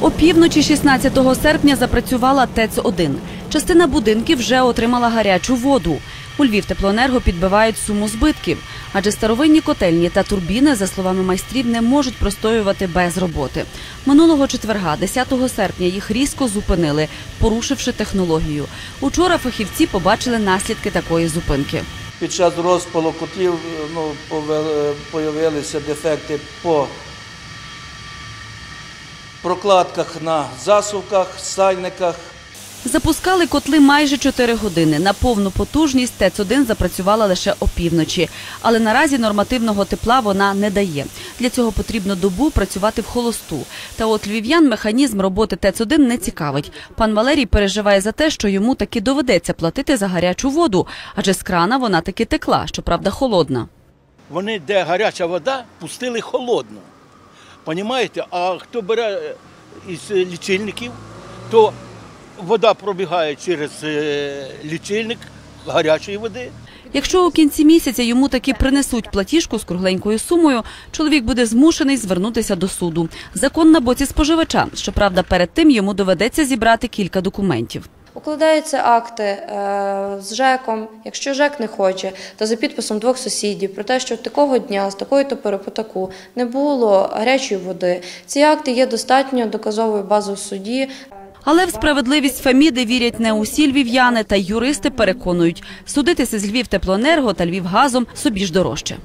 Опівночі 16 серпня запрацювала ТЕЦ-1. Частина будинків вже отримала гарячу воду. У Львів теплоенерго підбивають суму збитків, адже старовинні котельні та турбіни, за словами майстрів, не можуть простоювати без роботи. Минулого четверга, 10 серпня, їх різко зупинили, порушивши технологію. Учора фахівці побачили наслідки такої зупинки. Під час розпалу котлів ну, появилися дефекти по прокладках на засувках, сальниках. Запускали котли майже 4 години. На повну потужність ТЕЦ-1 запрацювала лише опівночі. Але наразі нормативного тепла вона не дає. Для цього потрібно добу працювати в холосту. Та от львів'ян механізм роботи ТЕЦ-1 не цікавить. Пан Валерій переживає за те, що йому таки доведеться платити за гарячу воду, адже з крана вона таки текла, щоправда, холодна. Вони, де гаряча вода, пустили холодну. Понімаєте? А хто бере е, із е, лічильників, то вода пробігає через е, лічильник гарячої води. Якщо у кінці місяця йому таки принесуть платіжку з кругленькою сумою, чоловік буде змушений звернутися до суду. Закон на боці споживача. Щоправда, перед тим йому доведеться зібрати кілька документів. Укладаються акти е, з ЖЕКом, якщо ЖЕК не хоче, то за підписом двох сусідів про те, що такого дня з такої то пори по таку не було гарячої води. Ці акти є достатньо доказовою базою в суді. Але в справедливість Феміди вірять не усі львів'яни, та й юристи переконують, судитися з Львів теплоенерго та Львівгазом собі ж дорожче.